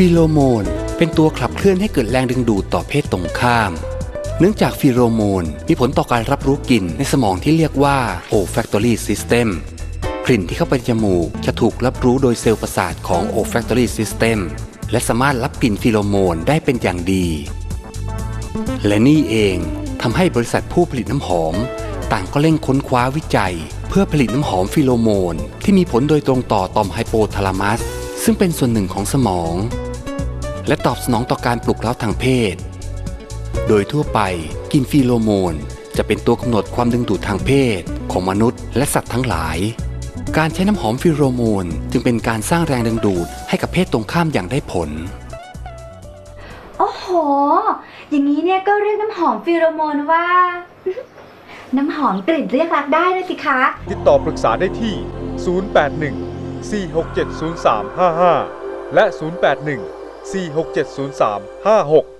ฟีโรโมน เป็นตัวขับเคลื่อนให้เกิดแรงดึงดูดต่อเพศตรงข้าม เนื่องจากฟีโรโมน มีผลต่อการรับรู้กลิ่นในสมองที่เรียกว่าโ olfactory system กลิ่นที่เข้าไปในจมูกจะถูกรับรู้โดยเซลล์ประสาทของ olfactory system และสามารถรับกลิ่นฟีโรโมนได้เป็นอย่างดี และนี่เองทำให้บริษัทผู้ผลิตน้ำหอม ต่างก็เร่งค้นคว้าวิจัย เพื่อผลิตน้ำหอมฟิโลโมน ที่มีผลโดยตรงต่อต่อมไฮโปทาลามัส ซึ่งเป็นส่วนหนึ่งของสมอง และตอบสนองต่อการปลุกเร้าทางเพศ โดยทั่วไปกลินฟีโรโมน จะเป็นตัวกำหนดความดึงดูดทางเพศ ของมนุษย์และสัตว์ทั้งหลาย การใช้น้ำหอมฟีโรโมน จึงเป็นการสร้างแรงดึงดูดให้กับเพศตรงข้ามอย่างได้ผล โอ้โห อย่างนี้เนี่ยก็เรียกน้ำหอมฟีโรโมนว่า น้ำหอมกลิ่นเรียกรักได้เลยสิคะ ติดต่อปรึกษาได้ที่ 081 467 0355 และ 081 467 0356